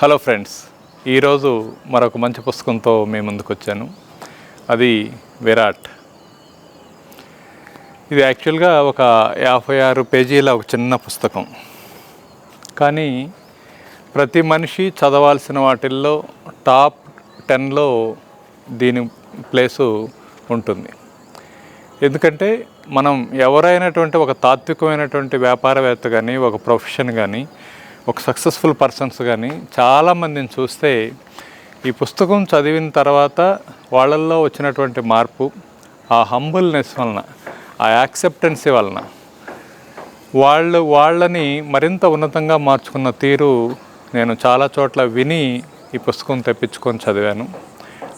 Hello friends ఈరోజు మరొక మంచి పుస్తకంతో మీ ముందుకు వచ్చాను అది విరాట్. ఇది యాక్చువల్గా ఒక యాభై ఆరు పేజీల ఒక చిన్న పుస్తకం. కానీ ప్రతి మనిషి చదవాల్సిన వాటిల్లో టాప్ టెన్లో దీని ప్లేసు ఉంటుంది. ఎందుకంటే మనం ఎవరైనటువంటి ఒక తాత్వికమైనటువంటి వ్యాపారవేత్త కానీ ఒక ప్రొఫెషన్ కానీ ఒక సక్సెస్ఫుల్ పర్సన్స్ కానీ చాలామందిని చూస్తే ఈ పుస్తకం చదివిన తర్వాత వాళ్ళల్లో వచ్చినటువంటి మార్పు ఆ హంబుల్నెస్ వలన ఆ యాక్సెప్టెన్సీ వలన వాళ్ళు వాళ్ళని మరింత ఉన్నతంగా మార్చుకున్న తీరు నేను చాలా చోట్ల విని ఈ పుస్తకం తెప్పించుకొని చదివాను.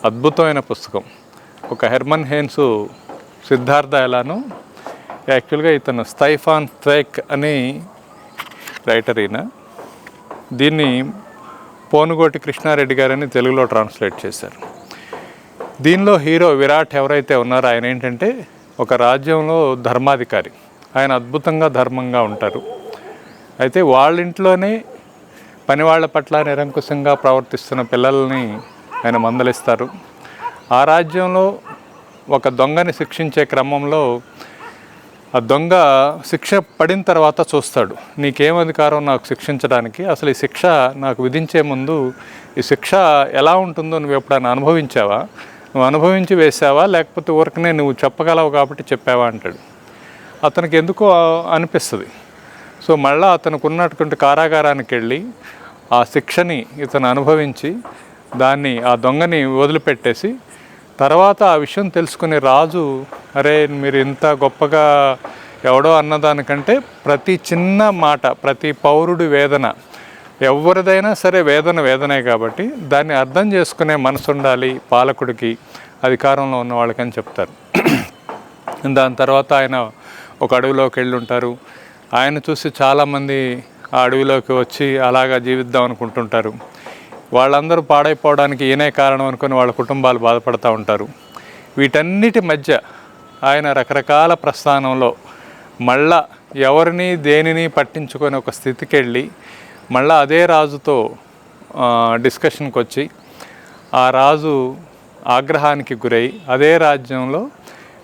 అద్భుతమైన పుస్తకం. ఒక హెర్మన్ హేన్స్ సిద్ధార్థ ఎలాను యాక్చువల్గా ఇతను స్టైఫాన్ థ్వేక్ అని రైటర్ ఈయన. దీన్ని పోనుగోటి కృష్ణారెడ్డి గారని తెలుగులో ట్రాన్స్లేట్ చేశారు. దీనిలో హీరో విరాట్ ఎవరైతే ఉన్నారో ఆయన ఏంటంటే ఒక రాజ్యంలో ధర్మాధికారి. ఆయన అద్భుతంగా ధర్మంగా ఉంటారు. అయితే వాళ్ళ ఇంట్లోనే పనివాళ్ళ పట్ల నిరంకుశంగా ప్రవర్తిస్తున్న పిల్లల్ని ఆయన మందలిస్తారు. ఆ రాజ్యంలో ఒక దొంగని శిక్షించే క్రమంలో ఆ దొంగ శిక్ష పడిన తర్వాత చూస్తాడు. నీకేం అధికారం నాకు శిక్షించడానికి? అసలు ఈ శిక్ష నాకు విధించే ముందు ఈ శిక్ష ఎలా ఉంటుందో నువ్వు ఎప్పుడైనా అనుభవించావా? నువ్వు అనుభవించి వేసావా? లేకపోతే ఊరికనే నువ్వు చెప్పగలవు కాబట్టి చెప్పావా అంటాడు. అతనికి ఎందుకో అనిపిస్తుంది. సో మళ్ళీ అతనికి ఉన్నటువంటి కారాగారానికి వెళ్ళి ఆ శిక్షని ఇతను అనుభవించి దాన్ని ఆ దొంగని వదిలిపెట్టేసి తర్వాత ఆ విషయం తెలుసుకునే రాజు అరే మీరు ఇంత గొప్పగా ఎవడో అన్నదానికంటే ప్రతి చిన్న మాట ప్రతి పౌరుడి వేదన ఎవరిదైనా సరే వేదన వేదనే కాబట్టి దాన్ని అర్థం చేసుకునే మనసు ఉండాలి పాలకుడికి అధికారంలో ఉన్న వాళ్ళకని చెప్తారు. దాని తర్వాత ఆయన ఒక అడవిలోకి వెళ్ళి ఉంటారు ఆయన చూసి చాలామంది ఆ అడవిలోకి వచ్చి అలాగా జీవిద్దాం అనుకుంటుంటారు. వాళ్ళందరూ పాడైపోవడానికి ఈయనే కారణం అనుకుని వాళ్ళ కుటుంబాలు బాధపడుతూ ఉంటారు. వీటన్నిటి మధ్య ఆయన రకరకాల ప్రస్థానంలో మళ్ళా ఎవరిని దేనిని పట్టించుకొని ఒక స్థితికి వెళ్ళి మళ్ళా అదే రాజుతో డిస్కషన్కి వచ్చి ఆ రాజు ఆగ్రహానికి గురై అదే రాజ్యంలో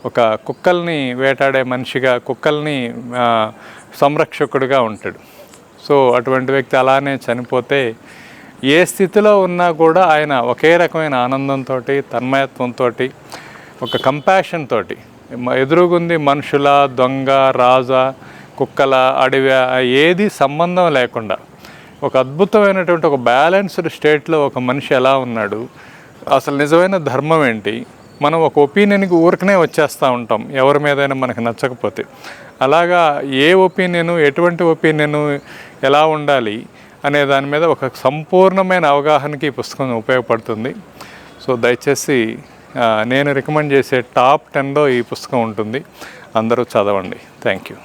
ఒక కుక్కల్ని వేటాడే మనిషిగా కుక్కల్ని సంరక్షకుడిగా ఉంటాడు. సో అటువంటి వ్యక్తి అలానే చనిపోతే ఏ స్థితిలో ఉన్నా కూడా ఆయన ఒకే రకమైన ఆనందంతో తన్మయత్వంతో ఒక కంపాషన్ తోటి ఎదురుగుంది మనుషుల దొంగ రాజా కుక్కల అడవి ఏది సంబంధం లేకుండా. ఒక అద్భుతమైనటువంటి ఒక బ్యాలెన్స్డ్ స్టేట్లో ఒక మనిషి ఎలా ఉన్నాడు అసలు నిజమైన ధర్మం ఏంటి మనం ఒక ఒపీనియన్కి ఊరికనే వచ్చేస్తూ ఉంటాం ఎవరి మీదైనా మనకు నచ్చకపోతే. అలాగా ఏ ఒపీనియన్ ఎటువంటి ఒపీనియన్ ఎలా ఉండాలి అనే దాని మీద ఒక సంపూర్ణమైన అవగాహనకి ఈ పుస్తకం ఉపయోగపడుతుంది. సో దయచేసి నేను రికమెండ్ చేసే టాప్ టెన్లో ఈ పుస్తకం ఉంటుంది. అందరూ చదవండి. Thank you.